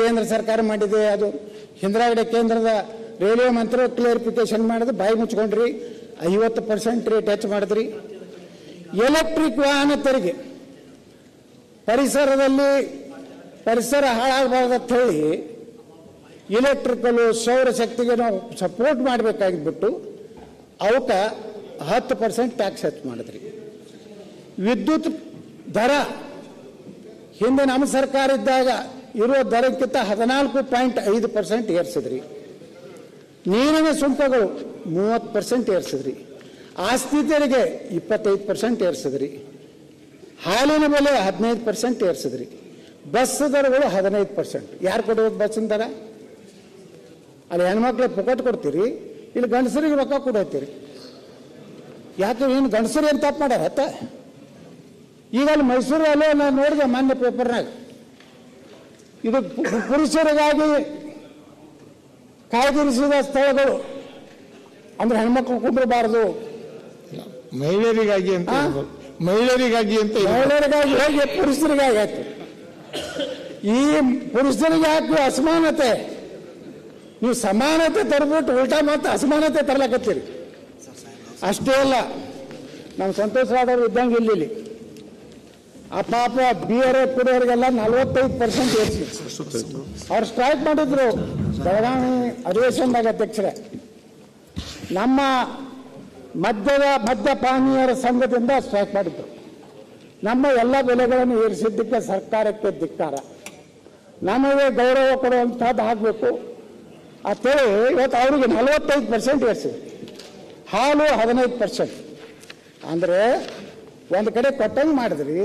ಕೇಂದ್ರ ಸರ್ಕಾರ ಮಾಡಿದೆ, ಅದು ಹಿಂದ್ರಾಗಡೆ ಕೇಂದ್ರದ ರೈಲ್ವೆ ಮಂತ್ರಿ ಕ್ಲಿಯರಿಫಿಕೇಶನ್ ಮಾಡಿದ್ರೆ ಬಾಯಿ ಮುಚ್ಕೊಂಡ್ರಿ, ಐವತ್ತು ಪರ್ಸೆಂಟ್ ರೇಟ್ ಹೆಚ್ಚು ಮಾಡಿದ್ರಿ. ಎಲೆಕ್ಟ್ರಿಕ್ ವಾಹನ ತೆರಿಗೆ, ಪರಿಸರದಲ್ಲಿ ಪರಿಸರ ಹಾಳಾಗಬಾರ್ದು ಅಂತ ಹೇಳಿ ಇಲೆಕ್ಟ್ರಿಕಲು ಸೌರಶಕ್ತಿಗೆ ನಾವು ಸಪೋರ್ಟ್ ಮಾಡಬೇಕಾಗಿಬಿಟ್ಟು ಅವಕ್ಕೆ ಹತ್ತು ಪರ್ಸೆಂಟ್ ಟ್ಯಾಕ್ಸ್ ಹೆಚ್ಚು ಮಾಡಿದ್ರಿ. ವಿದ್ಯುತ್ ದರ, ಹಿಂದೆ ನಮ್ಮ ಸರ್ಕಾರ ಇದ್ದಾಗ ಇರುವ ದರಕ್ಕಿಂತ ಹದಿನಾಲ್ಕು ಪಾಯಿಂಟ್ ಐದು ಪರ್ಸೆಂಟ್ ಏರಿಸಿದ್ರಿ. ನೀರಿನ ಸುಂಕಗಳು ಮೂವತ್ತು ಪರ್ಸೆಂಟ್ ಏರಿಸಿದ್ರಿ. ಆಸ್ತಿ ತೆರಿಗೆ ಇಪ್ಪತ್ತೈದು ಪರ್ಸೆಂಟ್ ಏರಿಸಿದ್ರಿ. ಹಾಲಿನ ಬೆಲೆ ಹದಿನೈದು ಪರ್ಸೆಂಟ್ ಏರಿಸಿದ್ರಿ. ಬಸ್ ದರಗಳು ಹದಿನೈದು ಪರ್ಸೆಂಟ್. ಯಾರು ಕೊಡೋದು ಬಸ್ಸಿನ ದರ? ಅಲ್ಲಿ ಹೆಣ್ಮಕ್ಳಿಗೆ ಪೊಕೆಟ್ ಕೊಡ್ತೀರಿ, ಇಲ್ಲಿ ಗಂಡಸರಿಗೆ ರೊಕ್ಕ ಕೊಡತ್ತೀರಿ ಯಾಕೆ ಏನು ಗಂಡಸರು ಏನು ತಪ್ಪು ಮಾಡ್ಯಾರ ಈಗ ಅಲ್ಲಿ ಮೈಸೂರು ಅಲ್ಲೇ ನಾನು ನೋಡಿದೆ ಮಾನ್ಯ ಪೇಪರ್ನಾಗ. ಇದು ಪುರುಷರಿಗಾಗಿ ಕಾಯ್ದಿರಿಸಿದ ಸ್ಥಳಗಳು. ಅಂದ್ರೆ ಹೆಣ್ಮಕ್ಳು ಕುಂದ್ರಬಾರದು. ಮಹಿಳೆಯರಿಗಾಗಿ ಅಂತ ಮಹಿಳೆಯರಿಗಾಗಿ ಅಂತ. ಮಹಿಳೆಯರಿಗಾಗಿ ಹೇಗೆ? ಪುರುಷರಿಗಾಗಿ ಆಯ್ತು. ಈ ಪುರುಷರಿಗೆ ಹಾಕಿ ಅಸಮಾನತೆ ನೀವು ಸಮಾನತೆ ತರಬಿಟ್ಟು ಉಲ್ಟಾ ಮತ್ತೆ ಅಸಮಾನತೆ ತರ್ಲಕತ್ತೀರಿ. ಅಷ್ಟೇ ಅಲ್ಲ ನಾವು ಸಂತೋಷವಾದವರು ಇದ್ದಂಗೆ ಇಲ್ಲಿ. ಆ ಪಾಪ ಬಿ ಆರ್ ಎಫ್ ಕುಡಿಯೋರಿಗೆಲ್ಲ ನಲವತ್ತೈದು ಪರ್ಸೆಂಟ್ ಏರಿಸಿ. ಅವ್ರು ಸ್ಟ್ರೈಕ್ ಮಾಡಿದ್ರು. ಬೆಳಗಾವಿ ಅಧಿವೇಶನದಾಗ ಅಧ್ಯಕ್ಷರೇ. ನಮ್ಮ ಮದ್ಯದ ಮದ್ಯಪಾನೀಯರ ಸಂಘದಿಂದ ಸ್ಟ್ರೈಕ್ ಮಾಡಿದ್ರು. ನಮ್ಮ ಎಲ್ಲ ಬೆಲೆಗಳನ್ನು ಏರಿಸಿದ್ದಕ್ಕೆ ಸರ್ಕಾರಕ್ಕೆ ಧಿಕ್ಕಾರ. ನಮಗೆ ಗೌರವ ಕೊಡುವಂಥದ್ದು ಆಗಬೇಕು. ಅಂತೇಳಿ ಇವತ್ತು ಅವರಿಗೆ ನಲವತ್ತೈದು ಪರ್ಸೆಂಟ್ ಏರಿಸಿದ್ರು. ಹಾಲು ಹದಿನೈದು ಪರ್ಸೆಂಟ್ ಅಂದರೆ ಒಂದು ಕಡೆ ಕೊಟ್ಟಂಗೆ ಮಾಡಿದ್ರಿ.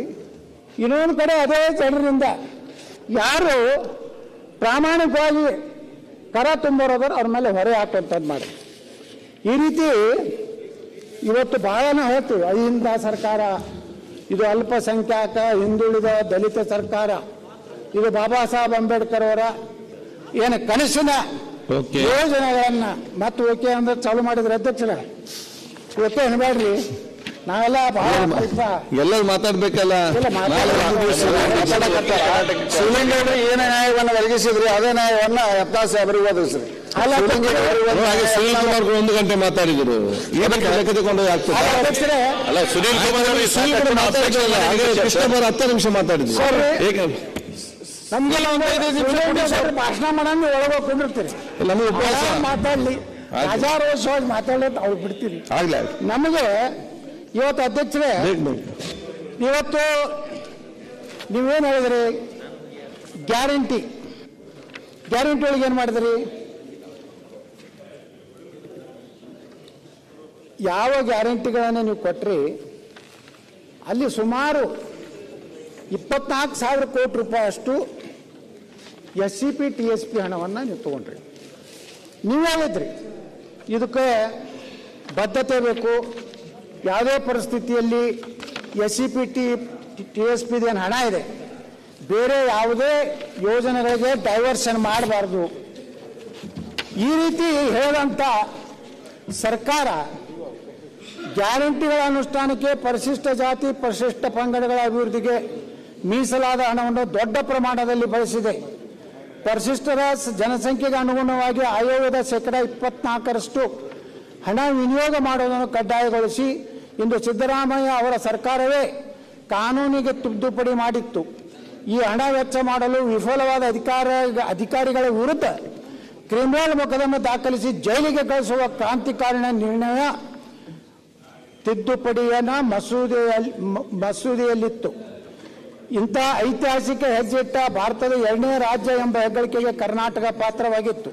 ಇನ್ನೊಂದು ಕಡೆ ಅದೇ ಜನರಿಂದ. ಯಾರು ಪ್ರಾಮಾಣಿಕವಾಗಿ ಕರ ತುಂಬರೋದ್ರೆ ಅವ್ರ ಮೇಲೆ ಹೊರೆ ಹಾಕುವಂಥದ್ದು ಮಾಡಿ ಈ ರೀತಿ ಇವತ್ತು ಬಹಳನ ಹೇಳ್ತೀವಿ. ಅಹಿಂದ ಸರ್ಕಾರ ಇದು ಅಲ್ಪಸಂಖ್ಯಾತ ಹಿಂದುಳಿದ ದಲಿತ ಸರ್ಕಾರ ಇದು ಬಾಬಾ ಸಾಹೇಬ್ ಅಂಬೇಡ್ಕರ್ ಅವರ ಏನು ಕನಸಿನ ಯೋಜನೆಗಳನ್ನು ಯೋಜನೆಗಳನ್ನ ಮತ್ತೆ ಓಕೆ ಅಂದ್ರೆ ಚಾಲು ಮಾಡಿದ್ರೆ ಅಧ್ಯಕ್ಷರ. ಓಕೆ ಅನ್ಬೇಡ್ರಿ ನಾವೆಲ್ಲ ಎಲ್ಲರೂ ಮಾತಾಡ್ಬೇಕಲ್ಲ? ಶಿವಲಿಂಗೇಗೌಡರು ಏನೇ ನ್ಯಾಯವನ್ನು ಒದಗಿಸಿದ್ರಿ ಅದೇ ನ್ಯಾಯವನ್ನ ಯತ್ನಾಳ್ ಸಾಹೇಬರಿಗೆ ಒದಗಿಸ್ರಿ ಸುನೀಲ್ ಕುಮಾರ್ ಒಂದು ಗಂಟೆ ಮಾತಾಡಿದ್ರು. ತಗೊಂಡು ಅಲ್ಲ, ಸುನೀಲ್ ಕುಮಾರ್ ಕೃಷ್ಣಪ್ಪ ಹತ್ತು ನಿಮಿಷ ಮಾತಾಡಿದ್ರು. ನಮ್ಗೆಲ್ಲ ಒಂದು ಐದು ನಿಮಿಷ ಭಾಷಣ ಮಾಡಂಗೆ ಒಳಗೋಗಿ ಕುಂದಿರ್ತೀರಿ. ನಮಗೆ ಮಾತಾಡ್ಲಿ. ಮಾತಾಡ್ಲಿ ರಾಜಾರೋಷವಾಗಿ ಮಾತಾಡೋದು ಅವ್ರು ಬಿಡ್ತೀರಿ. ಆಗ್ಲೇ. ನಮಗೆ ಇವತ್ತು ಅಧ್ಯಕ್ಷರೇ ಇವತ್ತು ನೀವೇನು ಹೇಳಿದ್ರಿ? ಗ್ಯಾರಂಟಿ. ಗ್ಯಾರಂಟಿ ಒಳಗೆ ಏನು ಮಾಡಿದ್ರಿ? ಯಾವ ಗ್ಯಾರಂಟಿಗಳನ್ನು ನೀವು ಕೊಟ್ರಿ ಅಲ್ಲಿ ಸುಮಾರು ಇಪ್ಪತ್ನಾಲ್ಕು ಸಾವಿರ ಕೋಟಿ ರೂಪಾಯಿ ಅಷ್ಟು S C P T S P ಹಣವನ್ನು ನೀವು ತಗೊಂಡ್ರಿ. ನೀವು ಹೇಳಿದ್ರಿ. ಇದಕ್ಕೆ ಬದ್ಧತೆ ಬೇಕು. ಯಾವುದೇ ಪರಿಸ್ಥಿತಿಯಲ್ಲಿ S C P T T S ಹಣ ಇದೆ, ಬೇರೆ ಯಾವುದೇ ಯೋಜನೆಗಳಿಗೆ ಡೈವರ್ಷನ್ ಮಾಡಬಾರ್ದು. ಈ ರೀತಿ ಹೇಳಿದಂಥ ಸರ್ಕಾರ ಗ್ಯಾರಂಟಿಗಳ ಅನುಷ್ಠಾನಕ್ಕೆ ಪರಿಶಿಷ್ಟ ಜಾತಿ, ಪರಿಶಿಷ್ಟ ಪಂಗಡಗಳ ಅಭಿವೃದ್ಧಿಗೆ ಮೀಸಲಾದ ಹಣವನ್ನು ದೊಡ್ಡ ಪ್ರಮಾಣದಲ್ಲಿ ಬಳಸಿದೆ. ಪರಿಶಿಷ್ಟರ ಜನಸಂಖ್ಯೆಗೆ ಅನುಗುಣವಾಗಿ ಆಯೋಗದ ಶೇಕಡ ಇಪ್ಪತ್ನಾಲ್ಕರಷ್ಟು ಹಣ ವಿನಿಯೋಗ ಮಾಡುವುದನ್ನು ಕಡ್ಡಾಯಗೊಳಿಸಿ ಇಂದು ಸಿದ್ದರಾಮಯ್ಯ ಅವರ ಸರ್ಕಾರವೇ ಕಾನೂನಿಗೆ ತಿದ್ದುಪಡಿ ಮಾಡಿತ್ತು. ಈ ಹಣ ವೆಚ್ಚ ಮಾಡಲು ವಿಫಲವಾದ ಅಧಿಕಾರ, ಅಧಿಕಾರಿಗಳ ವಿರುದ್ಧ ಕ್ರಿಮಿನಲ್ ಮೊಕದ್ದಮೆ ದಾಖಲಿಸಿ ಜೈಲಿಗೆ ಕಳಿಸುವ ಕ್ರಾಂತಿಕಾರಿಣ ನಿರ್ಣಯ ತಿದ್ದುಪಡಿಯನ್ನ ಮಸೂದೆಯಲ್ಲಿ ಮಸೂದೆಯಲ್ಲಿತ್ತು. ಇಂಥ ಐತಿಹಾಸಿಕ ಹೆಜ್ಜೆಟ್ಟ ಭಾರತದ ಎರಡನೇ ರಾಜ್ಯ ಎಂಬ ಹೆಗ್ಗಳಿಕೆಗೆ ಕರ್ನಾಟಕ ಪಾತ್ರವಾಗಿತ್ತು.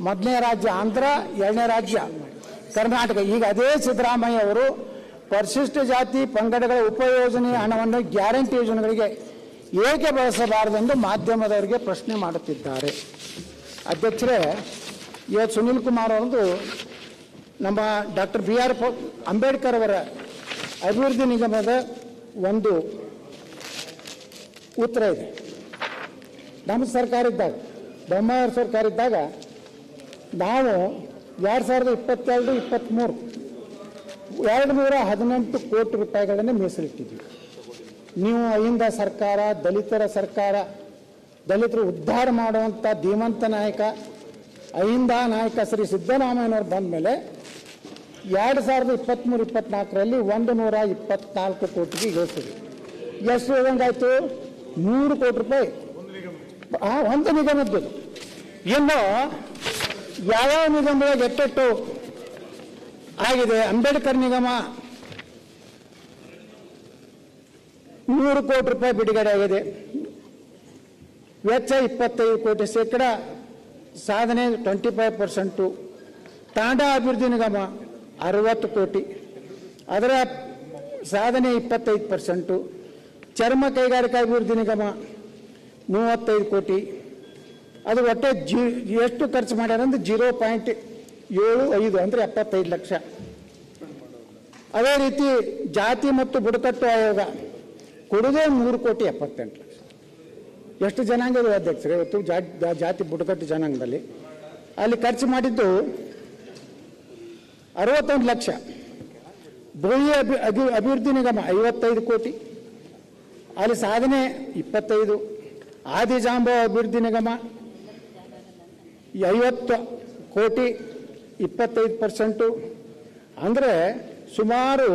ಮೊದಲನೇ ರಾಜ್ಯ ಆಂಧ್ರ, ಎರಡನೇ ರಾಜ್ಯ ಕರ್ನಾಟಕ. ಈಗ ಅದೇ ಸಿದ್ದರಾಮಯ್ಯ ಅವರು ಪರಿಶಿಷ್ಟ ಜಾತಿ ಪಂಗಡಗಳ ಉಪಯೋಜನೆಯ ಹಣವನ್ನು ಗ್ಯಾರಂಟಿ ಯೋಜನೆಗಳಿಗೆ ಏಕೆ ಬಳಸಬಾರದೆಂದು ಮಾಧ್ಯಮದವರಿಗೆ ಪ್ರಶ್ನೆ ಮಾಡುತ್ತಿದ್ದಾರೆ. ಅಧ್ಯಕ್ಷರೇ ಇವತ್ತು ಸುನೀಲ್ ಕುಮಾರ್ ಅವರದು ನಮ್ಮ ಡಾಕ್ಟರ್ ಬಿ ಆರ್ ಅಂಬೇಡ್ಕರ್ ಅವರ ಅಭಿವೃದ್ಧಿ ನಿಗಮದ ಒಂದು ಉತ್ತರ ಇದೆ. ನಮ್ಮ ಸರ್ಕಾರ ಇದ್ದಾಗ ಬೊಮ್ಮಾಯಿ ಸರ್ಕಾರ ಇದ್ದಾಗ ನಾವು ಎರಡು ಸಾವಿರದ ಇಪ್ಪತ್ತೆರಡು ಇಪ್ಪತ್ತ್ಮೂರು ಎರಡು ನೂರ ಹದಿನೆಂಟು ಕೋಟಿ ರೂಪಾಯಿಗಳನ್ನು ಮೀಸಲಿಟ್ಟಿದ್ವಿ ನೀವು ಅಹಿಂದ ಸರ್ಕಾರ, ದಲಿತರ ಸರ್ಕಾರ, ದಲಿತರು ಉದ್ಧಾರ ಮಾಡುವಂಥ ಧೀಮಂತ ನಾಯಕ, ಅಹಿಂದ ನಾಯಕ ಶ್ರೀ ಸಿದ್ದರಾಮಯ್ಯನವ್ರು ಬಂದ ಮೇಲೆ ಎರಡು ಸಾವಿರದ ಇಪ್ಪತ್ತ್ಮೂರು ಇಪ್ಪತ್ನಾಲ್ಕರಲ್ಲಿ ಒಂದು ನೂರ ಇಪ್ಪತ್ನಾಲ್ಕು ಕೋಟಿಗೆ ಇಳಿಸಿದ್ವಿ ಎಷ್ಟು ಇಳಿದಂಗಾಯ್ತು ನೂರು ಕೋಟಿ ರೂಪಾಯಿ. ಒಂದು ನಿಗಮದ್ದು. ಇನ್ನು ಯಾವ್ಯಾವ ನಿಗಮದಾಗ ಎಟ್ಟೆಟ್ಟು ಆಗಿದೆ. ಅಂಬೇಡ್ಕರ್ ನಿಗಮ ನೂರು ಕೋಟಿ ರೂಪಾಯಿ ಬಿಡುಗಡೆ ಆಗಿದೆ. ವೆಚ್ಚ ಇಪ್ಪತ್ತೈದು ಕೋಟಿ ಶೇಕಡ, ಸಾಧನೆ ಟ್ವೆಂಟಿ ಫೈವ್ ಪರ್ಸೆಂಟು ತಾಂಡಾ ಅಭಿವೃದ್ಧಿ ನಿಗಮ ಅರವತ್ತು ಕೋಟಿ. ಅದರ ಸಾಧನೆ ಇಪ್ಪತ್ತೈದು ಪರ್ಸೆಂಟು ಚರ್ಮ ಕೈಗಾರಿಕಾ ಅಭಿವೃದ್ಧಿ ನಿಗಮ ಮೂವತ್ತೈದು ಕೋಟಿ. ಅದು ಒಟ್ಟೆ ಜಿ, ಎಷ್ಟು ಖರ್ಚು ಮಾಡ್ಯಾರಂದ್ರೆ ಜೀರೋ ಪಾಯಿಂಟ್ ಏಳು, ಐದು ಅಂದರೆ ಎಪ್ಪತ್ತೈದು ಲಕ್ಷ. ಅದೇ ರೀತಿ ಜಾತಿ ಮತ್ತು ಬುಡಕಟ್ಟು ಆಯೋಗ ಕೊಡುಗೆ ಮೂರು ಕೋಟಿ ಎಪ್ಪತ್ತೆಂಟು ಲಕ್ಷ. ಎಷ್ಟು ಜನಾಂಗದ ಅಧ್ಯಕ್ಷರು? ಇವತ್ತು ಜಾತಿ ಬುಡಕಟ್ಟು ಜನಾಂಗದಲ್ಲಿ. ಅಲ್ಲಿ ಖರ್ಚು ಮಾಡಿದ್ದು ಅರವತ್ತೊಂದು ಲಕ್ಷ. ಭೂಮಿ ಅಭಿ ಅಭಿ, ಅಭಿವೃದ್ಧಿ ನಿಗಮ ಐವತ್ತೈದು ಕೋಟಿ. ಅಲ್ಲಿ ಸಾಧನೆ ಇಪ್ಪತ್ತೈದು. ಆದಿಜಾಂಬ ಅಭಿವೃದ್ಧಿ ನಿಗಮ ಐವತ್ತು ಕೋಟಿ. ಇಪ್ಪತ್ತೈದು ಪರ್ಸೆಂಟು. ಅಂದರೆ ಸುಮಾರು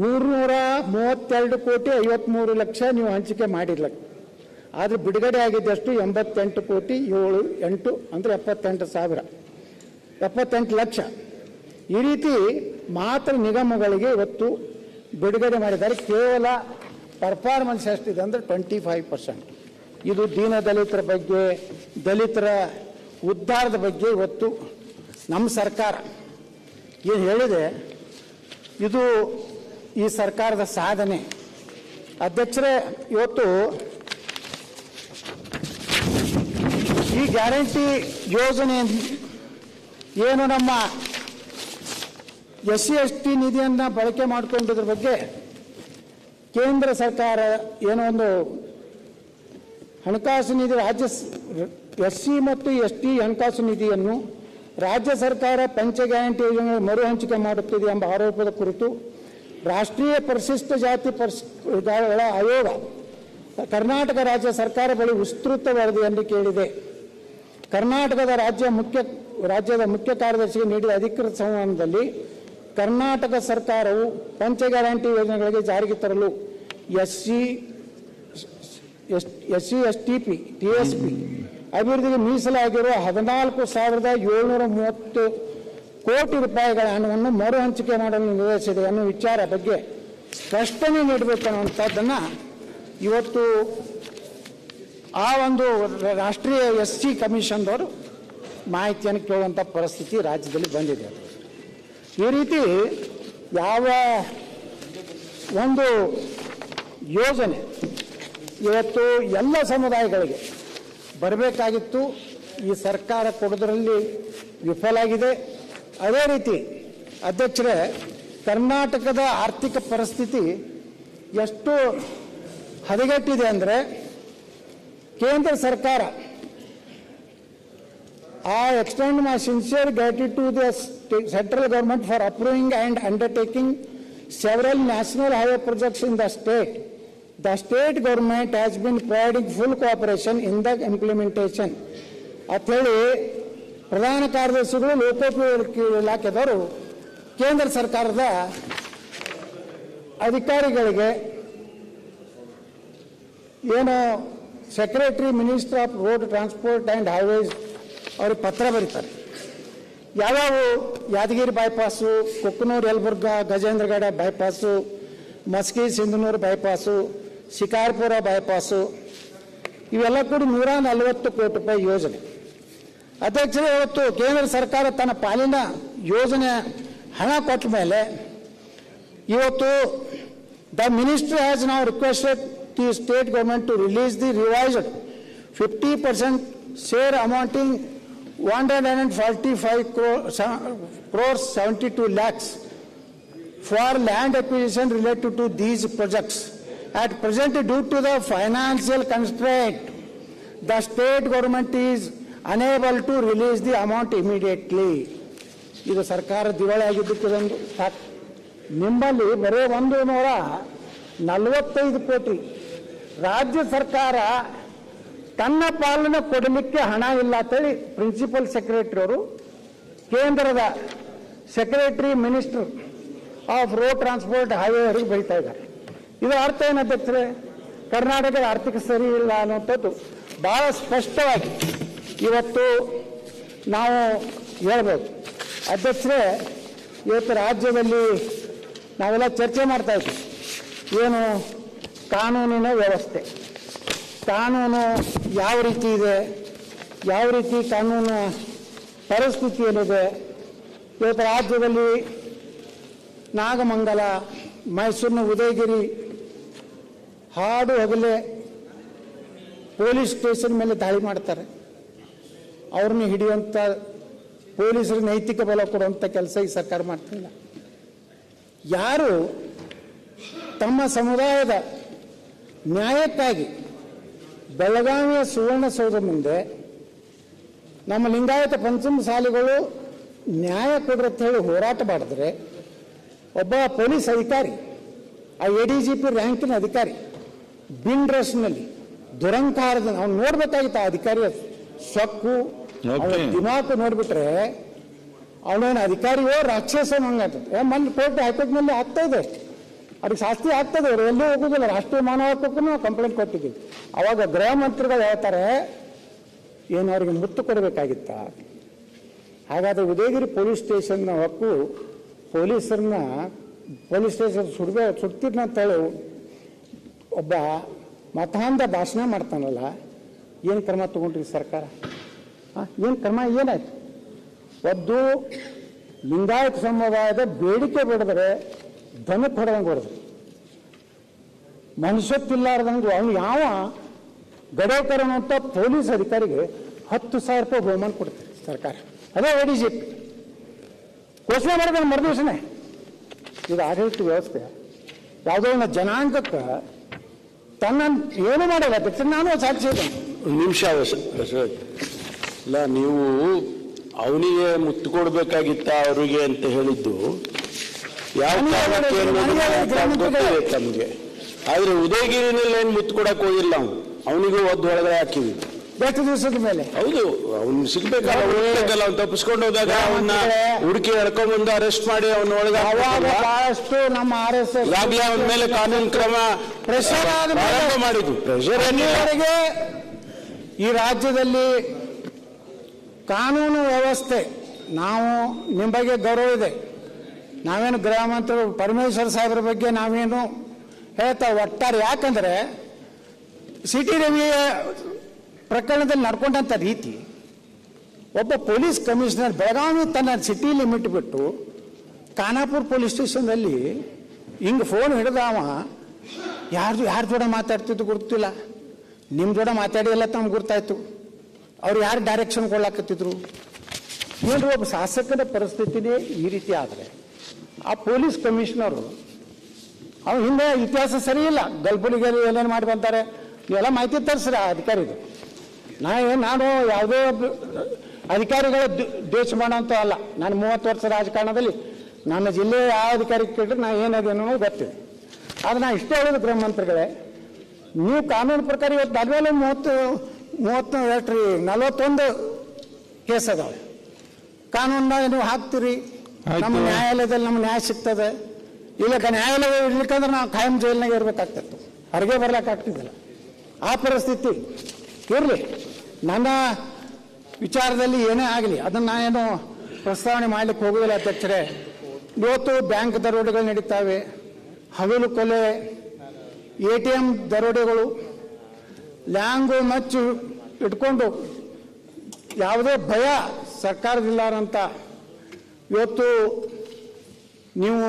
ಮೂರುನೂರ ಮೂವತ್ತೆರಡು ಕೋಟಿ ಐವತ್ತ್ಮೂರು ಲಕ್ಷ ನೀವು ಹಂಚಿಕೆ ಮಾಡಿಲ್ಲ ಆದರೆ ಬಿಡುಗಡೆ ಆಗಿದ್ದಷ್ಟು ಎಂಬತ್ತೆಂಟು ಕೋಟಿ ಏಳು ಎಂಟು ಅಂದರೆ ಎಪ್ಪತ್ತೆಂಟು ಸಾವಿರ. ಎಪ್ಪತ್ತೆಂಟು ಲಕ್ಷ. ಈ ರೀತಿ ಮಾತ್ರ ನಿಗಮಗಳಿಗೆ ಇವತ್ತು ಬಿಡುಗಡೆ ಮಾಡಿದ್ದಾರೆ. ಕೇವಲ ಪರ್ಫಾರ್ಮೆನ್ಸ್ ಎಷ್ಟಿದೆ ಅಂದರೆ ಟ್ವೆಂಟಿ ಫೈವ್ ಪರ್ಸೆಂಟ್ ಇದು ದೀನ ದಲಿತರ ಬಗ್ಗೆ, ದಲಿತರ ಉದ್ಧಾರದ ಬಗ್ಗೆ ಇವತ್ತು ನಮ್ಮ ಸರ್ಕಾರ ಏನು ಹೇಳಿದೆ? ಇದು ಈ ಸರ್ಕಾರದ ಸಾಧನೆ. ಅಧ್ಯಕ್ಷರೇ, ಇವತ್ತು ಈ ಗ್ಯಾರಂಟಿ ಯೋಜನೆ ಏನು ನಮ್ಮ ಎಸ್ ಸಿ ಎಸ್ ಟಿ ನಿಧಿಯನ್ನು ಬಳಕೆ ಮಾಡಿಕೊಂಡಿದ್ರ ಬಗ್ಗೆ ಕೇಂದ್ರ ಸರ್ಕಾರ ಏನೋ ಒಂದು ಹಣಕಾಸು ನಿಧಿ ರಾಜ್ಯ ಎಸ್ ಸಿ ಮತ್ತು ಎಸ್ ಟಿ ಹಣಕಾಸು ನಿಧಿಯನ್ನು ರಾಜ್ಯ ಸರ್ಕಾರ ಪಂಚ ಗ್ಯಾರಂಟಿ ಯೋಜನೆ ಮರು ಹಂಚಿಕೆ ಮಾಡುತ್ತಿದೆ ಎಂಬ ಆರೋಪದ ಕುರಿತು ರಾಷ್ಟ್ರೀಯ ಪರಿಶಿಷ್ಟ ಜಾತಿ ಪರಿಶಿಷ್ಟಗಳ ಆಯೋಗ ಕರ್ನಾಟಕ ರಾಜ್ಯ ಸರ್ಕಾರ ಬಳಿ ವಿಸ್ತೃತ ವರದಿಯನ್ನು ಕೇಳಿದೆ. ಕರ್ನಾಟಕದ ರಾಜ್ಯ ಮುಖ್ಯ, ರಾಜ್ಯದ ಮುಖ್ಯ ಕಾರ್ಯದರ್ಶಿಗೆ ನೀಡಿದ ಅಧಿಕೃತ ಸಂವಹನದಲ್ಲಿ ಕರ್ನಾಟಕ ಸರ್ಕಾರವು ಪಂಚ ಗ್ಯಾರಂಟಿ ಯೋಜನೆಗಳಿಗೆ ಜಾರಿಗೆ ತರಲು S C S C S T P T S P ಅಭಿವೃದ್ಧಿಗೆ ಮೀಸಲಾಗಿರುವ ಹದಿನಾಲ್ಕು ಸಾವಿರದ ಏಳ್ನೂರ ಮೂವತ್ತು ಕೋಟಿ ರೂಪಾಯಿಗಳ ಹಣವನ್ನು ಮರು ಹಂಚಿಕೆ ಮಾಡಲು ನಿರ್ಧರಿಸಿದೆ ಅನ್ನೋ ವಿಚಾರ ಬಗ್ಗೆ ಸ್ಪಷ್ಟನೆ ನೀಡಬೇಕು ಅನ್ನುವಂಥದ್ದನ್ನು ಇವತ್ತು ಆ ಒಂದು ರಾಷ್ಟ್ರೀಯ ಎಸ್ ಸಿ ಕಮಿಷನ್ದವರು ಮಾಹಿತಿಯನ್ನು ಕೇಳುವಂಥ ಪರಿಸ್ಥಿತಿ ರಾಜ್ಯದಲ್ಲಿ ಬಂದಿದೆ. ಈ ರೀತಿ ಯಾವ ಒಂದು ಯೋಜನೆ ಇವತ್ತು ಎಲ್ಲ ಸಮುದಾಯಗಳಿಗೆ ಬರಬೇಕಾಗಿತ್ತು. ಈ ಸರ್ಕಾರ ಕೊಡೋದ್ರಲ್ಲಿ ವಿಫಲಾಗಿದೆ ಅದೇ ರೀತಿ ಅಧ್ಯಕ್ಷರೇ, ಕರ್ನಾಟಕದ ಆರ್ಥಿಕ ಪರಿಸ್ಥಿತಿ ಎಷ್ಟು ಹದಗೆಟ್ಟಿದೆ ಅಂದರೆ, ಕೇಂದ್ರ ಸರ್ಕಾರ ಆ extend my sincere gratitude the central government for approving and undertaking several national highway projects in the state The state government has been providing full cooperation in the implementation. ಅಂತ ಹೇಳಿ ಪ್ರಧಾನ ಕಾರ್ಯದರ್ಶಿಗಳು, ಲೋಕೋಪಯೋಗಿ ಇಲಾಖೆದವರು, ಕೇಂದ್ರ ಸರ್ಕಾರದ ಅಧಿಕಾರಿಗಳಿಗೆ ಏನು secretary minister of road transport and highways ಅವ್ರಿಗೆ ಪತ್ರ ಬರೀತಾರೆ ಯಾವ್ಯಾವ Yadgir bypass Kokkanur Yelburga, Gajendragad bypass Maski, Sindhanur bypass Shikarpur bypass, ಇವೆಲ್ಲ ಕೂಡ ನೂರ ನಲವತ್ತು ಕೋಟಿ ರೂಪಾಯಿ ಯೋಜನೆ ಅಧ್ಯಕ್ಷರೇ, ಇವತ್ತು ಕೇಂದ್ರ ಸರ್ಕಾರ ತನ್ನ ಪಾಲಿನ ಯೋಜನೆ ಹಣ ಕೊಟ್ಟ ಮೇಲೆ ಇವತ್ತು ದ ಮಿನಿಸ್ಟ್ರಿ ಹ್ಯಾಸ್ ನಾವು requested the state government to release the revised fifty percent share amounting one hundred and forty five crores seventy two lakhs for land acquisition related to these projects. At present, due to the financial constraint, the state government is unable to release the amount immediately. ಇದು ಸರ್ಕಾರ ದಿವಾಳಿ ಆಗಿದ್ದಕ್ಕೆ ಇದೊಂದು ನಿಮ್ಮಲ್ಲಿ ಬರೀ ಒಂದು ನೂರ ನಲವತ್ತೈದು ಕೋಟಿ. ರಾಜ್ಯ ಸರ್ಕಾರ ತನ್ನ ಪಾಲನ್ನು ಕೊಡಲಿಕ್ಕೆ ಹಣ ಇಲ್ಲ ಅಂತೇಳಿ ಪ್ರಿನ್ಸಿಪಲ್ ಸೆಕ್ರೆಟರಿ ಅವರು ಕೇಂದ್ರದ secretary minister of road transport highway ಅವರಿಗೆ ಬರೀತಾ ಇದ್ದಾರೆ. ಇದರ ಅರ್ಥ ಏನು ಅಧ್ಯಕ್ಷರೇ ಕರ್ನಾಟಕದ ಆರ್ಥಿಕ ಸರಿ ಇಲ್ಲ ಅನ್ನುವಂಥದ್ದು ಬಹಳ ಸ್ಪಷ್ಟವಾಗಿ ಇವತ್ತು ನಾವು ಹೇಳ್ಬೋದು. ಅಧ್ಯಕ್ಷರೇ, ಇವತ್ತು ರಾಜ್ಯದಲ್ಲಿ ನಾವೆಲ್ಲ ಚರ್ಚೆ ಮಾಡ್ತಾ ಇದ್ವಿ. ಏನು ಕಾನೂನಿನ ವ್ಯವಸ್ಥೆ, ಕಾನೂನು ಯಾವ ರೀತಿ ಇದೆ, ಯಾವ ರೀತಿ ಕಾನೂನು ಪರಿಸ್ಥಿತಿ ಏನಿದೆ, ಇವತ್ತು ರಾಜ್ಯದಲ್ಲಿ ನಾಗಮಂಗಲ, ಮೈಸೂರಿನ ಉದಯಗಿರಿ ಹಾಡು ಹಗಲೇ ಪೊಲೀಸ್ ಸ್ಟೇಷನ್ ಮೇಲೆ ದಾಳಿ ಮಾಡ್ತಾರೆ. ಅವ್ರನ್ನ ಹಿಡಿಯುವಂಥ ಪೊಲೀಸರು ನೈತಿಕ ಬಲ ಕೊಡುವಂಥ ಕೆಲಸ ಈ ಸರ್ಕಾರ ಮಾಡ್ತಿಲ್ಲ ಯಾರು ತಮ್ಮ ಸಮುದಾಯದ ನ್ಯಾಯಕ್ಕಾಗಿ ಬೆಳಗಾವಿಯ ಸುವರ್ಣಸೌಧ ಮುಂದೆ ನಮ್ಮ ಲಿಂಗಾಯತ ಪಂಚಮಸಾಲಿಗಳು ನ್ಯಾಯ ಕೊಡ್ರಿ ಅಂತ ಹೇಳಿ ಹೋರಾಟ ಮಾಡಿದ್ರೆ ಒಬ್ಬ ಪೊಲೀಸ್ ಅಧಿಕಾರಿ, ಆ ಎ ಡಿ ಜಿ ಪಿ ರ್ಯಾಂಕಿನ ಅಧಿಕಾರಿ ಬಿನ್ ಡ್ರೆಸ್ನಲ್ಲಿ ದುರಂಕಾರದ ಅವ್ನು ನೋಡ್ಬೇಕಾಗಿತ್ತು ಆ ಅಧಿಕಾರಿಯ ಸೊಕ್ಕು. ದಿಮಾಕು ನೋಡ್ಬಿಟ್ರೆ ಅವನೇನು ಅಧಿಕಾರಿಯೋ ರಾಕ್ಷಸ ಹಂಗಾಗ್ತದೆ ಮೊನ್ನೆ ಕೋರ್ಟ್ ಹೈಕೋರ್ಟ್ನಲ್ಲಿ ಆಗ್ತಾ ಇದೆ ಅದಕ್ಕೆ ಶಾಸ್ತಿ ಆಗ್ತದೆ ಅವ್ರು ಎಲ್ಲೂ ಹೋಗುದಿಲ್ಲ. ರಾಷ್ಟ್ರೀಯ ಮಾನವ ಹಕ್ಕು ನಾವು ಕಂಪ್ಲೇಂಟ್ ಕೊಟ್ಟಿದ್ದೀವಿ. ಅವಾಗ ಗೃಹ ಮಂತ್ರಿಗಳು ಹೇಳ್ತಾರೆ ಏನು ಅವ್ರಿಗೆ ಮುತ್ತು ಕೊಡಬೇಕಾಗಿತ್ತ? ಹಾಗಾದ್ರೆ ಉದಯಗಿರಿ ಪೊಲೀಸ್ ಸ್ಟೇಷನ್ನ ಹಕ್ಕು ಪೊಲೀಸರನ್ನ ಪೊಲೀಸ್ ಸ್ಟೇಷನ್ ಸುಡ್ಬೇ ಸುಡ್ತಿದ್ನ ಅಂತೇಳಿ ಒಬ್ಬ ಮತಾಂಧ ಭಾಷಣ ಮಾಡ್ತಾನಲ್ಲ, ಏನು ಕ್ರಮ ತಗೊಂಡ್ರಿ ಸರ್ಕಾರ? ಏನು ಕ್ರಮ, ಏನಾಯ್ತು? ಒದ್ದು ಲಿಂಗಾಯತ ಸಮುದಾಯದ ಬೇಡಿಕೆ ಬಿಡಿದ್ರೆ ದನಕ್ಕೆ ಹೊಡೆದಂಗೆ ಹೊಡೆದ್ರು. ಮನುಷ್ಯತ್ತಿಲ್ಲಾರ್ದಂಗೆ ಅವನು ಯಾವ ಗಡೇಕರ್ ಅನ್ನುವಂಥ ಪೊಲೀಸ್ ಅಧಿಕಾರಿಗೆ ಹತ್ತು ಸಾವಿರ ರೂಪಾಯಿ ಬಹುಮಾನ ಕೊಡ್ತಾರೆ ಸರ್ಕಾರ. ಅದೇ ಎ ಡಿ ಜಿ ಪಿ. ಘೋಷಣೆ ಮಾಡಿದ್ರೆ ಮರುದಿವಸನೇ. ಇದು ಆಡಳಿತ ವ್ಯವಸ್ಥೆ. ಯಾವುದೋ ಒಂದು ಜನಾಂಗಕ್ಕೆ ತನ್ನ ಏನು ಮಾಡಿಲ್ಲ ಅಧ್ಯಕ್ಷ ನಾನು ಸಾಕ್ಷಿ ಒಂದು ನಿಮಿಷ ಇಲ್ಲ ನೀವು ಅವನಿಗೆ ಮುತ್ತು ಕೊಡ್ಬೇಕಾಗಿತ್ತ ಅವರಿಗೆ ಅಂತ ಹೇಳಿದ್ದು ಯಾವ ನಮಗೆ. ಆದ್ರೆ ಉದಯಗಿರಿನಲ್ಲಿ ಏನು ಮುತ್ತು ಕೊಡಕ್ ಹೋಗಿಲ್ಲ ಅವನಿಗೂ ಒದ್ದು ಒಳಗಡೆ ಹಾಕಿವಿ ಎಷ್ಟು ದಿವಸದ ಮೇಲೆ? ಹೌದು ಅವ್ನು ಸಿಗ್ಬೇಕಲ್ಲ ಅವ್ನು ತಪ್ಪಿಸ್ಕೊಂಡು ಹೋದಾಗ ಅವನ್ನ ಹುಡುಕಿ ಎಳ್ಕೊಂಡ್ ಬಂದು ಅರೆಸ್ಟ್ ಮಾಡಿ ಅವನ ಒಳಗೆ ಅವಾಗ? ಬಹಳಷ್ಟು ನಮ್ಮ ಆರ್ ಎಸ್ ಎಸ್ ಈಗಾಗ್ಲೇ ಅವನ ಮೇಲೆ ಕಾನೂನು ಕ್ರಮ ಪ್ರೆಷರ್ ಪ್ರಾರಂಭ ಮಾಡಿದ್ವಿ ಪ್ರೆಷರ್ ಈ ರಾಜ್ಯದಲ್ಲಿ ಕಾನೂನು ವ್ಯವಸ್ಥೆ ನಾವು ನಿಮ್ಮ ಬಗ್ಗೆ ಗೌರವ ಇದೆ. ನಾವೇನು ಗೃಹ ಮಂತ್ರಿ ಪರಮೇಶ್ವರ್ ಸಾಹೇಬ್ರ ಬಗ್ಗೆ ನಾವೇನು ಹೇಳ್ತಾ ಒಟ್ಟಾರೆ ಯಾಕಂದ್ರೆ ಸಿಟಿ ರವಿಯ ಪ್ರಕರಣದಲ್ಲಿ ನಡ್ಕೊಂಡಂಥ ರೀತಿ ಒಬ್ಬ ಪೊಲೀಸ್ ಕಮಿಷನರ್ ಬೆಳಗಾವಿ ತನ್ನ ಸಿಟಿ ಲಿಮಿಟ್ ಬಿಟ್ಟು ಖಾನಾಪುರ ಪೊಲೀಸ್ ಸ್ಟೇಷನ್ದಲ್ಲಿ ಹಿಂಗೆ ಫೋನ್ ಹಿಡಿದವ ಯಾರ್ದು ಯಾರ ಜೋಡ ಮಾತಾಡ್ತಿದ್ದು ಗೊತ್ತಿಲ್ಲ ನಿಮ್ಮ ಜೋಡ ಮಾತಾಡಿ ಎಲ್ಲ ತಮ್ಗೆ ಗುರ್ತಾಯ್ತು. ಅವ್ರು ಯಾರು ಡೈರೆಕ್ಷನ್ ಕೊಡ್ಲಾಕತ್ತಿದ್ರು? ಏನು ಒಬ್ಬ ಶಾಸಕನ ಪರಿಸ್ಥಿತಿನೇ ಈ ರೀತಿ ಆದರೆ ಆ ಪೊಲೀಸ್ ಕಮಿಷನರು ಅವ್ರ ಹಿಂದೆ ಇತಿಹಾಸ ಸರಿ ಇಲ್ಲ. ಗಲ್ಪುಲಿಗೆ ಏನೇನು ಮಾಡಿ ಬಂತಾರೆ ಇವೆಲ್ಲ ಮಾಹಿತಿ ತರಿಸ್ರಿ ಆ ಅಧಿಕಾರಿದು ನಾ ಏನು ನಾನು ಯಾವುದೇ ಅಧಿಕಾರಿಗಳ ಮಾಡೋ ಅಂತ ಅಲ್ಲ. ನಾನು ಮೂವತ್ತು ವರ್ಷ ರಾಜಕಾರಣದಲ್ಲಿ ನನ್ನ ಜಿಲ್ಲೆ ಯಾವ ಅಧಿಕಾರಿ ಕೇಳಿದ್ರೆ ನಾ ಏನಾದೇನೋ ಗೊತ್ತಿದೆ. ಆದ್ರೆ ನಾನು ಇಷ್ಟೇ ಹೇಳೋದು ಗೃಹ ಮಂತ್ರಿಗಳೇ ನೀವು ಕಾನೂನು ಪ್ರಕಾರ ಇವತ್ತು ಅದ್ಮೇಲೆ ಮೂವತ್ತು ಮೂವತ್ತು ಎಷ್ಟು ರೀ ನಲವತ್ತೊಂದು ಕೇಸ್ ಅದಾವೆ. ಕಾನೂನಾಗ ನೀವು ಹಾಕ್ತೀರಿ ನಮ್ಮ ನ್ಯಾಯಾಲಯದಲ್ಲಿ ನಮ್ಮ ನ್ಯಾಯ ಸಿಗ್ತದೆ. ಇಲ್ಲ ನ್ಯಾಯಾಲಯ ಇರ್ಲಿಕ್ಕಂದ್ರೆ ನಾವು ಕಾಯಂ ಜೈಲಿನಾಗ ಇರ್ಬೇಕಾಗ್ತಿತ್ತು. ಹೊರಗೆ ಬರ್ಲಿಕ್ಕಾಗ್ತಿದ್ದಿಲ್ಲ ಆ ಪರಿಸ್ಥಿತಿ ಇರಲಿ. ನನ್ನ ವಿಚಾರದಲ್ಲಿ ಏನೇ ಆಗಲಿ, ಅದನ್ನು ನಾನೇನು ಪ್ರಸ್ತಾವನೆ ಮಾಡಲಿಕ್ಕೆ ಹೋಗುವುದಿಲ್ಲ ಅಧ್ಯಕ್ಷರೇ. ಇವತ್ತು ಬ್ಯಾಂಕ್ ದರೋಡೆಗಳು ನಡೀತಾವೆ. ಹಗಲು ಕೊಲೆ, ಎ ಟಿ ಎಂ ದರೋಡೆಗಳು, ಲ್ಯಾಂಗು ಮಚ್ಚು ಇಟ್ಕೊಂಡು ಯಾವುದೇ ಭಯ ಸರ್ಕಾರದಿಲ್ಲಾರಂತ ಇವತ್ತು ನೀವು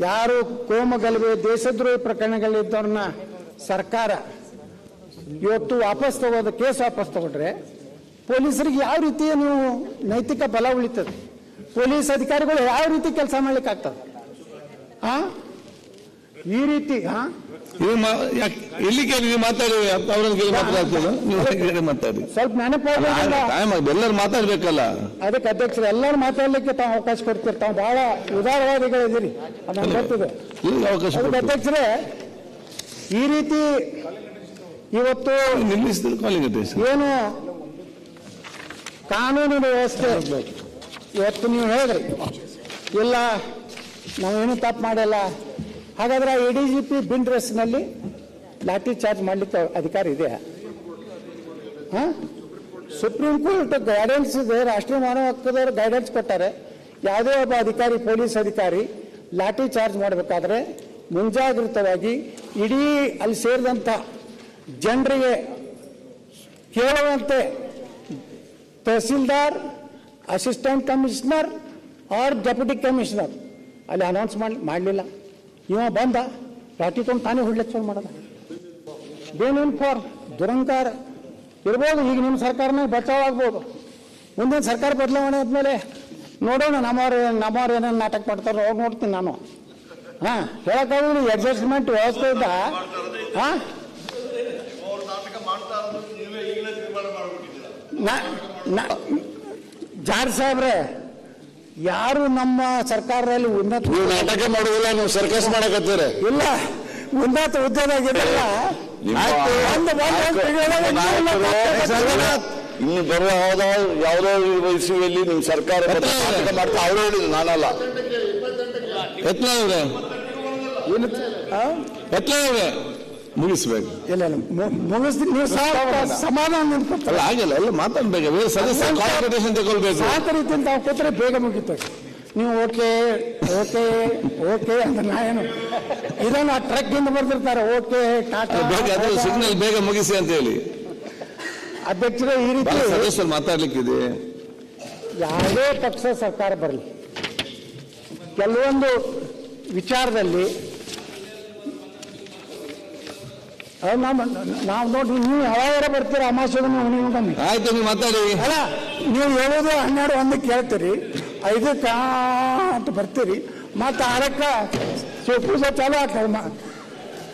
ಯಾರು ಕೋಮಗಲಭೆ ದೇಶದ್ರೋಹಿ ಪ್ರಕರಣಗಳಿದ್ದವ್ರನ್ನ ಸರ್ಕಾರ ಇವತ್ತು ವಾಪಸ್ ತಗೋದು ಕೇಸ್ ವಾಪಸ್ ತಗೊಂಡ್ರೆ ಪೊಲೀಸರಿಗೆ ಯಾವ ರೀತಿ ನೀವು ನೈತಿಕ ಬಲ ಉಳಿತದೆ? ಪೊಲೀಸ್ ಅಧಿಕಾರಿಗಳು ಯಾವ ರೀತಿ ಕೆಲಸ ಮಾಡ್ಲಿಕ್ಕೆ ಆಗ್ತದೆ? ಆ? ಈ ರೀತಿ ಹಾ ನೀವು ಕೇಳಿ ನೀವು ಮಾತಾಡಿ ಅವ್ರನ್ನ ಕೇಳಿ ಮಾತಾಡ್ತೀರ ನೀವು ಮಾತಾಡಿ? ಸ್ವಲ್ಪ ನೆನಪು ಎಲ್ಲರೂ ಮಾತಾಡ್ಬೇಕಲ್ಲ. ಅದಕ್ಕೆ ಅಧ್ಯಕ್ಷರು ಎಲ್ಲರೂ ಮಾತಾಡ್ಲಿಕ್ಕೆ ತಾವು ಅವಕಾಶ ಕೊಡ್ತೀರಿ. ತಾವು ಬಹಳ ಉದಾರವಾದಿಗಳಿದ್ದೀರಿ. ಅದು ಗೊತ್ತಿದೆ. ಅಧ್ಯಕ್ಷರೇ ಈ ರೀತಿ ಇವತ್ತು ನಿಲ್ಲಿಸಿದ್ರು ಏನು? ಕಾನೂನಿನ ವ್ಯವಸ್ಥೆ. ಇವತ್ತು ನೀವು ಹೇಳ್ರಿ ಇಲ್ಲ, ನಾವೇನು ತಪ್ಪು ಮಾಡಲ್ಲ. ಹಾಗಾದ್ರೆ ಎ ಡಿ ಜಿ ಪಿ ಬಿನ್ ಡ್ರೆಸ್ನಲ್ಲಿ ಲಾಠಿ ಚಾರ್ಜ್ ಮಾಡಲಿಕ್ಕೆ ಅಧಿಕಾರ ಇದೆಯಾ? ಹಾಂ? ಸುಪ್ರೀಂ ಕೋರ್ಟ್ ಗೈಡೆನ್ಸ್ ಇದೆ, ರಾಷ್ಟ್ರೀಯ ಮಾನವ ಹಕ್ಕದವರು ಗೈಡೆನ್ಸ್ ಕೊಟ್ಟಾರೆ. ಯಾವುದೇ ಒಬ್ಬ ಅಧಿಕಾರಿ, ಪೊಲೀಸ್ ಅಧಿಕಾರಿ ಲಾಠಿ ಚಾರ್ಜ್ ಮಾಡಬೇಕಾದ್ರೆ ಮುಂಜಾಗ್ರತವಾಗಿ ಇಡೀ ಅಲ್ಲಿ ಸೇರಿದಂಥ ಜನರಿಗೆ ಕೇಳುವಂತೆ tahsildar, assistant commissioner or deputy commissioner. ಅಲ್ಲಿ ಅನೌನ್ಸ್ ಮಾಡಿ, ಮಾಡಲಿಲ್ಲ. ಇವ ಬಂದ ರಾಟಿ ತೊಗೊಂಡು ತಾನೇ ಹೊಡ್ಲಿಕ್ಕೆ ಶುರು ಮಾಡದ. ಬೇನೇನು ಫಾರ್ ದುರಂಕಾರ ಇರ್ಬೋದು, ಈಗ ನಿಮ್ಮ ಸರ್ಕಾರನೇ ಬಚಾವ್ ಆಗ್ಬೋದು. ಮುಂದಿನ ಸರ್ಕಾರ ಬದಲಾವಣೆ ಆದಮೇಲೆ ನೋಡೋಣ, ನಮ್ಮವ್ರು ನಮ್ಮವ್ರು ಏನೇನು ನಾಟಕ ಮಾಡ್ತಾರೋ ಅವ್ರು ನೋಡ್ತೀನಿ ನಾನು. ಹಾಂ ಹೇಳಕ್ಕಾಗಲ್ಲ ಅಡ್ಜಸ್ಟ್ಮೆಂಟ್ ವ್ಯವಸ್ಥೆ ಇದ್ದ, ಹಾಂ? ಜಾರ್ ಸಾಹೇಬ್ರೆ ಯಾರು ನಮ್ಮ ಸರ್ಕಾರದಲ್ಲಿ ಉನ್ನತ ನಾಟಕ ಮಾಡುವುದಿಲ್ಲ ನೀವು ಸರ್ಕಸ್ ಮಾಡಕತ್ತೀರಿ. ಇಲ್ಲ. ಉನ್ನತ ಹುದ್ದೆದಾಗಿರಲ್ಲ ಇನ್ನು ಬರುವ ಯಾವುದೋ ಯಾವುದೋ ಇಸುವಿಯಲ್ಲಿ ನಿಮ್ ಸರ್ಕಾರ ಮಾಡ್ತಾ ಅವ್ರು ಹೇಳಿದ್ರು ನಾನಲ್ಲ. ಆ? ಯತ್ನಾಳವ್ರೆ ಮುಗಿಸ್ಬೇಕು. ಇಲ್ಲ ಇಲ್ಲ. ಮುಗಿಸ್ತೀನಿ. ನೀವು ಸಮಾಧಾನ ಅಲ್ಲ ಆಗಿಲ್ಲ ಎಲ್ಲ ಮಾತಾಡ್ಬೇಕು. ಬೇರೆ ಸದಸ್ಯ ಕಾನ್ಫಿಡೇಷನ್ ತಗೊಳ್ಬೇಕು. ಸಾಕು ರೀತಿಯಿಂದ ತಾವು ಕೂತ್ರೆ ಬೇಗ ಮುಗಿತದೆ ನೀವು ಓಕೆ ಓಕೆ ಓಕೆ ಅಂತ ನಾ ಏನು ಇದನ್ನ ಟ್ರಕ್ ಇಂದ ಬರ್ತಿರ್ತಾರೆ ಓಕೆ ಟಾಟಾ ಬೇಗ ಅದು ಸಿಗ್ನಲ್ ಬೇಗ ಮುಗಿಸಿ ಅಂತ ಹೇಳಿ. ಅಧ್ಯಕ್ಷರೇ ಈ ರೀತಿ ಸದಸ್ಯರು ಮಾತಾಡ್ಲಿಕ್ಕಿದೆ. ಯಾವುದೇ ಪಕ್ಷ ಸರ್ಕಾರ ಬರಲಿ. ಕೆಲವೊಂದು ವಿಚಾರದಲ್ಲಿ ನಾವು ನೋಡ್ರಿ ನೋಡಿ ನೀವು ಯಾವಾಗ ಬರ್ತೀರ ನೀವು ಬನ್ನಿ ಆಯ್ತು ನೀವು ಮಾತಾಡಿ. ಅಲ್ಲ ನೀವು ಹೇಳೋದು ಹನ್ನೆರಡು ಒಂದಕ್ಕೆ ಕೇಳ್ತೀರಿ ಐದಕ್ಕೆ ಆ ಅಂತ ಬರ್ತೀರಿ ಮತ್ತು ಆರಕ್ಕೆ ಪೂಜೆ ಚಾಲು ಆಗ್ತದೆ. ಮಂತ್ರ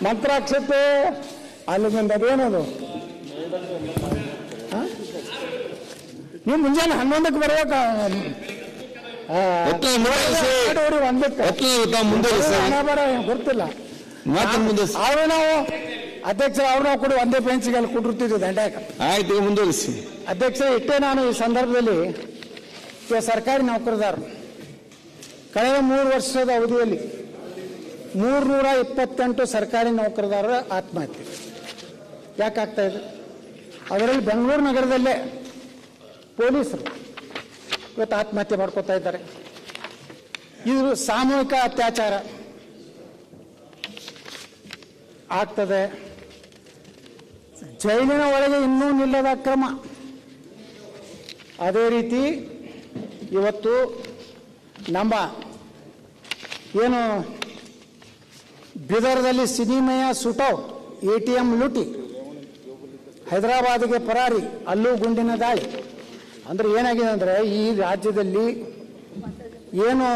ಮಂತ್ರಾಕ್ಷತೆ ಅಲ್ಲಿಂದ ಅದೇನದು? ನೀವು ಮುಂಜಾನೆ ಹನ್ನೊಂದಕ್ಕೆ ಬರ್ಬೇಕ ಒಂದಕ್ಕೆ. ಮುಂದೆ ಗೊತ್ತಿಲ್ಲ. ಅವ್ರು ನಾವು ಅಧ್ಯಕ್ಷರು ಅವ್ರು ಕೂಡ ಒಂದೇ ಬೆಂಚ್ಗೆ ಅಲ್ಲಿ ಕುಡಿರ್ತಿದ್ವಿ ದಂಡ್ಯಾಕ ಆಯ್ತು ಮುಂದುವರಿಸಿ. ಅಧ್ಯಕ್ಷ ಇಟ್ಟೇ ನಾನು ಈ ಸಂದರ್ಭದಲ್ಲಿ ಸರ್ಕಾರಿ ನೌಕರದಾರರು ಕಳೆದ ಮೂರು ವರ್ಷದ ಅವಧಿಯಲ್ಲಿ ಮೂರ್ನೂರ ಇಪ್ಪತ್ತೆಂಟು ಸರ್ಕಾರಿ ನೌಕರದಾರರ ಆತ್ಮಹತ್ಯೆ. ಯಾಕಾಗ್ತಾ ಇದೆ? ಅದರಲ್ಲಿ ಬೆಂಗಳೂರು ನಗರದಲ್ಲೇ ಪೊಲೀಸರು ಇವತ್ತು ಆತ್ಮಹತ್ಯೆ ಮಾಡ್ಕೋತಾ ಇದ್ದಾರೆ. ಇದು ಸಾಮೂಹಿಕ ಅತ್ಯಾಚಾರ ಆಗ್ತದೆ. ಜೈಲಿನ ಒಳಗೆ ಇನ್ನೂ ನಿಲ್ಲದ ಅಕ್ರಮ. ಅದೇ ರೀತಿ ಇವತ್ತು ನಮ್ಮ ಏನು ಬೀದರ್ದಲ್ಲಿ ಸಿನಿಮಯ ಸುಟೌಟ್ ಎ ಟಿ ಎಂ ಲೂಟಿ, ಹೈದರಾಬಾದ್ಗೆ ಪರಾರಿ, ಅಲ್ಲೂ ಗುಂಡಿನ ದಾಳಿ. ಅಂದ್ರೆ ಏನಾಗಿದೆ ಅಂದರೆ ಈ ರಾಜ್ಯದಲ್ಲಿ ಏನು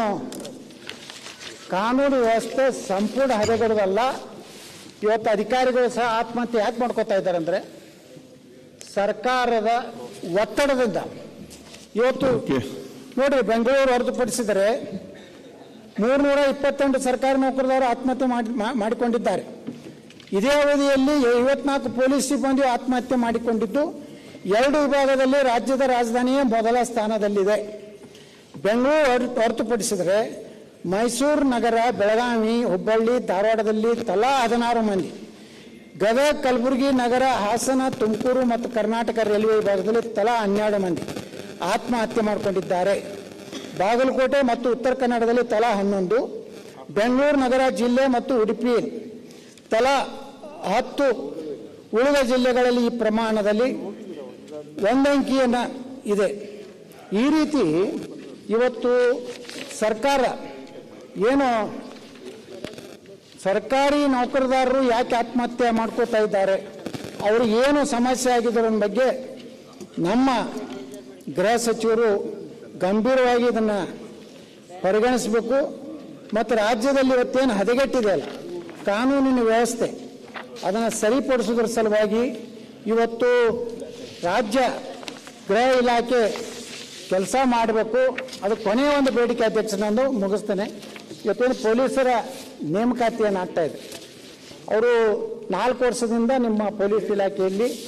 ಕಾನೂನು ವ್ಯವಸ್ಥೆ ಸಂಪೂರ್ಣ ಹದಗೆಡೋದಲ್ಲ ಇವತ್ತು ಅಧಿಕಾರಿಗಳು ಸಹ ಆತ್ಮಹತ್ಯೆ ಯಾಕೆ ಮಾಡ್ಕೋತಾ ಇದ್ದಾರೆ ಅಂದರೆ ಸರ್ಕಾರದ ಒತ್ತಡದಿಂದ. ಇವತ್ತು ನೋಡಿ ನೋಡ್ರಿ ಬೆಂಗಳೂರು ಹೊರತುಪಡಿಸಿದರೆ ಮೂರ್ನೂರ ಇಪ್ಪತ್ತೆಂಟು ಸರ್ಕಾರಿ ನೌಕರದವರು ಆತ್ಮಹತ್ಯೆ ಮಾಡಿ ಮಾಡಿಕೊಂಡಿದ್ದಾರೆ. ಇದೇ ಅವಧಿಯಲ್ಲಿ ಐವತ್ನಾಲ್ಕು ಪೊಲೀಸ್ ಸಿಬ್ಬಂದಿ ಆತ್ಮಹತ್ಯೆ ಮಾಡಿಕೊಂಡಿದ್ದು ಎರಡು ವಿಭಾಗದಲ್ಲಿ ರಾಜ್ಯದ ರಾಜಧಾನಿಯೇ ಮೊದಲ ಸ್ಥಾನದಲ್ಲಿದೆ. ಬೆಂಗಳೂರು ಹೊರ- ಹೊರತುಪಡಿಸಿದರೆ ಮೈಸೂರು ನಗರ ಬೆಳಗಾವಿ, ಹುಬ್ಬಳ್ಳಿ, ಧಾರವಾಡದಲ್ಲಿ ತಲಾ ಹದಿನಾರು ಮಂದಿ. ಗದಗ, ಕಲಬುರಗಿ ನಗರ, ಹಾಸನ, ತುಮಕೂರು ಮತ್ತು ಕರ್ನಾಟಕ ರೈಲ್ವೆ ವಿಭಾಗದಲ್ಲಿ ತಲಾ ಹನ್ನೆರಡು ಮಂದಿ ಆತ್ಮಹತ್ಯೆ ಮಾಡಿಕೊಂಡಿದ್ದಾರೆ. ಬಾಗಲಕೋಟೆ ಮತ್ತು ಉತ್ತರ ಕನ್ನಡದಲ್ಲಿ ತಲಾ ಹನ್ನೊಂದು, ಬೆಂಗಳೂರು ನಗರ ಜಿಲ್ಲೆ ಮತ್ತು ಉಡುಪಿ ತಲಾ ಹತ್ತು. ಉಳಿದ ಜಿಲ್ಲೆಗಳಲ್ಲಿ ಈ ಪ್ರಮಾಣದಲ್ಲಿ ಒಂದಂಕಿಯನ್ನು ಇದೆ. ಈ ರೀತಿ ಇವತ್ತು ಸರ್ಕಾರ ಏನು ಸರ್ಕಾರಿ ನೌಕರದಾರರು ಯಾಕೆ ಆತ್ಮಹತ್ಯೆ ಮಾಡ್ಕೋತಾ ಇದ್ದಾರೆ? ಅವರು ಏನು ಸಮಸ್ಯೆ ಆಗಿದ್ರ ಬಗ್ಗೆ ನಮ್ಮ ಗೃಹ ಸಚಿವರು ಗಂಭೀರವಾಗಿ ಇದನ್ನು ಪರಿಗಣಿಸಬೇಕು. ಮತ್ತು ರಾಜ್ಯದಲ್ಲಿ ಇವತ್ತೇನು ಹದಗೆಟ್ಟಿದೆ ಅಲ್ಲ? ಕಾನೂನಿನ ವ್ಯವಸ್ಥೆ ಅದನ್ನು ಸರಿಪಡಿಸೋದ್ರ ಸಲುವಾಗಿ ಇವತ್ತು ರಾಜ್ಯ ಗೃಹ ಇಲಾಖೆ ಕೆಲಸ ಮಾಡಬೇಕು. ಅದು ಕೊನೆಯ ಒಂದು ಬೇಡಿಕೆ ಅಧ್ಯಕ್ಷ ನಾನು ಮುಗಿಸ್ತೇನೆ. ಇವತ್ತೇನು ಪೊಲೀಸರ ನೇಮಕಾತಿ ಆಗ್ತಾ ಇದೆ. ಅವರು ನಾಲ್ಕು ವರ್ಷದಿಂದ ನಿಮ್ಮ ಪೊಲೀಸ್ ಇಲಾಖೆಯಲ್ಲಿ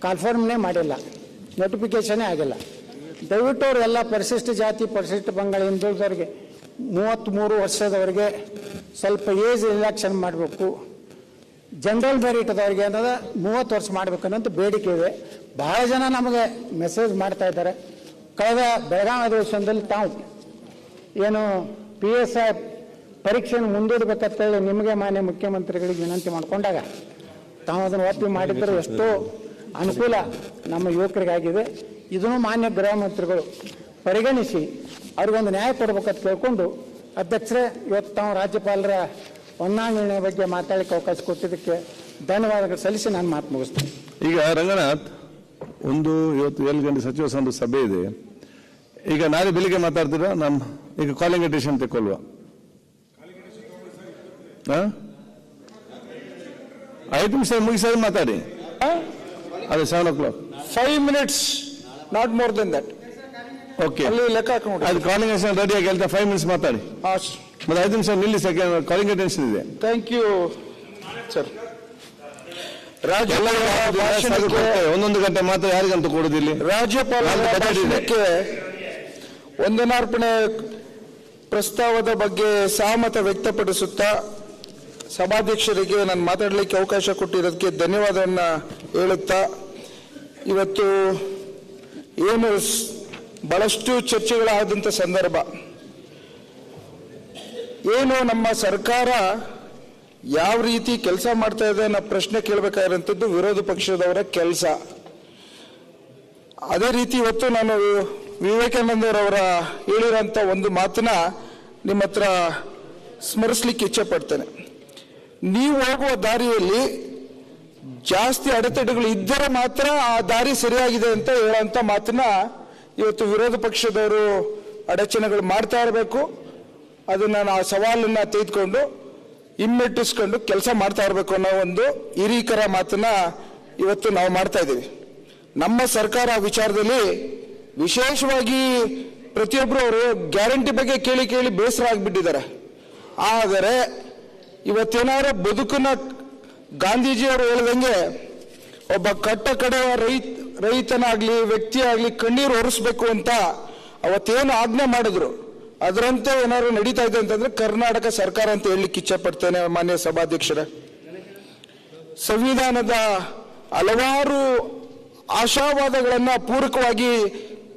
ಕನ್ಫರ್ಮ್ನೇ ಮಾಡಿಲ್ಲ. ನೋಟಿಫಿಕೇಷನೇ ಆಗಿಲ್ಲ. ದಯವಿಟ್ಟು ಅವರೆಲ್ಲ ಪರಿಶಿಷ್ಟ ಜಾತಿ, ಪರಿಶಿಷ್ಟ ಬಂಗಾಳ ಹಿಂದುಳಿದವ್ರಿಗೆ ಮೂವತ್ತ್ಮೂರು ವರ್ಷದವರೆಗೆ ಸ್ವಲ್ಪ ಏಜ್ ರಿಲ್ಯಾಕ್ಷನ್ ಮಾಡಬೇಕು. ಜನರಲ್ ಮೆರಿಟ್ದವ್ರಿಗೆ ಏನದ ಮೂವತ್ತು ವರ್ಷ ಮಾಡಬೇಕು ಅನ್ನೋದು ಬೇಡಿಕೆ ಇದೆ. ಬಹಳ ಜನ ನಮಗೆ ಮೆಸೇಜ್ ಮಾಡ್ತಾ ಇದ್ದಾರೆ. ಕಳೆದ ಬೆಳಗಾವಿ ಅಧಿವೇಶನದಲ್ಲಿ ತಾವು ಏನು ಪಿ ಎಸ್ ಐ ಪರೀಕ್ಷೆಯನ್ನು ಮುಂದೂಡಬೇಕಂತೇಳಿ ನಿಮಗೆ ಮಾನ್ಯ ಮುಖ್ಯಮಂತ್ರಿಗಳಿಗೆ ವಿನಂತಿ ಮಾಡಿಕೊಂಡಾಗ ತಾವು ಅದನ್ನು ಒಪ್ಪಿ ಮಾಡಿದ್ರೆ ಎಷ್ಟೋ ಅನುಕೂಲ ನಮ್ಮ ಯುವಕರಿಗಾಗಿದೆ. ಇದನ್ನು ಮಾನ್ಯ ಗೃಹ ಮಂತ್ರಿಗಳು ಪರಿಗಣಿಸಿ ಅವ್ರಿಗೊಂದು ನ್ಯಾಯ ಕೊಡ್ಬೇಕಂತ ಕೇಳಿಕೊಂಡು ಅಧ್ಯಕ್ಷರೇ, ಇವತ್ತು ತಾವು ರಾಜ್ಯಪಾಲರ ಹೊಂದಾಣಿಕೆ ಬಗ್ಗೆ ಮಾತಾಡಲಿಕ್ಕೆ ಅವಕಾಶ ಕೊಟ್ಟಿದ್ದಕ್ಕೆ ಧನ್ಯವಾದಗಳು ಸಲ್ಲಿಸಿ ನಾನು ಮಾತು ಮುಗಿಸ್ತೇನೆ. ಈಗ ರಂಗನಾಥ್, ಒಂದು ಇವತ್ತು ಏಳು ಗಂಟೆ ಸಚಿವ ಸಂಪುಟ ಸಭೆ ಇದೆ. ಈಗ ನಾಳೆ ಬೆಳಿಗ್ಗೆ ಮಾತಾಡ್ತೀರಾ? ನಮ್ಮ ಈಗ ಕಾಲಿಂಗ್ ಅಟೆನ್ಷನ್ ತಗೊಳ್ಳುವ ಹಾ? ಐದು ನಿಮಿಷ ಮುಗಿಸಿ ಮಾತಾಡಿ. ಅದೇ seven o'clock five minutes not more than that okay ಅಲ್ಲಿ ಲೆಕ್ಕ ಹಾಕೊಂಡು ಅದು ಕಾಲಿಂಗ್ ಅಟೆನ್ಷನ್ ರೆಡಿ ಆಗಿ ಹೇಳ್ತಾ ಫೈವ್ ಮಿನಿಟ್ಸ್ ಮಾತಾಡಿ. ಮತ್ತೆ ಐದು ನಿಮಿಷ ನಿಲ್ಲಿಸಿ ಕಾಲಿಂಗ್ ಅಟೆನ್ಷನ್ ಇದೆ. ಥ್ಯಾಂಕ್ ಯು ಸರ್ ರಾಜ್ಯಪಾಲ ಒಂದೊಂದು ಗಂಟೆ ಮಾತ್ರ ಯಾರಿಗಂತ ಕೊಡುದಿಲ್ಲ. ರಾಜ್ಯಪಾಲರ ಒಂದು ಬಜೆಟ್ ಇದೆ. ಭಾಷಣಕ್ಕೆ ವಂದನಾರ್ಪಣೆ ಪ್ರಸ್ತಾವದ ಬಗ್ಗೆ ಸಹಮತ ವ್ಯಕ್ತಪಡಿಸುತ್ತಾ ಸಭಾಧ್ಯಕ್ಷರಿಗೆ ನಾನು ಮಾತಾಡಲಿಕ್ಕೆ ಅವಕಾಶ ಕೊಟ್ಟಿರೋದಕ್ಕೆ ಧನ್ಯವಾದವನ್ನು ಹೇಳುತ್ತಾ, ಇವತ್ತು ಏನು ಬಹಳಷ್ಟು ಚರ್ಚೆಗಳಾದಂಥ ಸಂದರ್ಭ. ಏನು ನಮ್ಮ ಸರ್ಕಾರ ಯಾವ ರೀತಿ ಕೆಲಸ ಮಾಡ್ತಾ ಇದೆ ಅನ್ನೋ ಪ್ರಶ್ನೆ ಕೇಳಬೇಕಾಗಿರೋಂಥದ್ದು ವಿರೋಧ ಪಕ್ಷದವರ ಕೆಲಸ. ಅದೇ ರೀತಿ ಇವತ್ತು ನಾನು ವಿವೇಕಾನಂದರವರ ಹೇಳಿರೋಂಥ ಒಂದು ಮಾತನ್ನ ನಿಮ್ಮ ಹತ್ರ ಸ್ಮರಿಸ್ಲಿಕ್ಕೆ ಇಚ್ಛೆ ಪಡ್ತೇನೆ. ನೀವು ಹೋಗುವ ದಾರಿಯಲ್ಲಿ ಜಾಸ್ತಿ ಅಡೆತಡೆಗಳು ಇದ್ದರೆ ಮಾತ್ರ ಆ ದಾರಿ ಸರಿಯಾಗಿದೆ ಅಂತ ಹೇಳೋಂಥ ಮಾತನ್ನ ಇವತ್ತು ವಿರೋಧ ಪಕ್ಷದವರು ಅಡಚಣೆಗಳು ಮಾಡ್ತಾ ಇರಬೇಕು. ಅದನ್ನು ನಾನು ಆ ಸವಾಲನ್ನ ತೆಗೆದುಕೊಂಡು ಹಿಮ್ಮೆಟ್ಟಿಸ್ಕೊಂಡು ಕೆಲಸ ಮಾಡ್ತಾ ಇರಬೇಕು ಅನ್ನೋ ಒಂದು ಹಿರೀಕರ ಮಾತನ್ನ ಇವತ್ತು ನಾವು ಮಾಡ್ತಾ ಇದ್ದೀವಿ. ನಮ್ಮ ಸರ್ಕಾರ ವಿಚಾರದಲ್ಲಿ ವಿಶೇಷವಾಗಿ ಪ್ರತಿಯೊಬ್ಬರು ಅವರು ಗ್ಯಾರಂಟಿ ಬಗ್ಗೆ ಕೇಳಿ ಕೇಳಿ ಬೇಸರ ಆಗಿಬಿಟ್ಟಿದ್ದಾರೆ. ಆದರೆ ಇವತ್ತೇನಾರ ಬದುಕನ್ನ ಗಾಂಧೀಜಿಯವರು ಹೇಳ್ದಂಗೆ ಒಬ್ಬ ಕಟ್ಟ ಕಡೆ ರೈತ, ರೈತನಾಗ್ಲಿ ವ್ಯಕ್ತಿ ಆಗ್ಲಿ ಕಣ್ಣೀರು ಒರೆಸ್ಬೇಕು ಅಂತ ಅವತ್ತೇನು ಆಜ್ಞೆ ಮಾಡಿದ್ರು. ಅದರಂತೆ ಏನಾದ್ರು ನಡೀತಾ ಇದೆ ಅಂತಂದ್ರೆ ಕರ್ನಾಟಕ ಸರ್ಕಾರ ಅಂತ ಹೇಳಲಿಕ್ಕೆ ಇಚ್ಛೆ ಪಡ್ತೇನೆ ಮಾನ್ಯ ಸಭಾಧ್ಯಕ್ಷರೇ. ಸಂವಿಧಾನದ ಹಲವಾರು ಆಶಾವಾದಗಳನ್ನ ಪೂರಕವಾಗಿ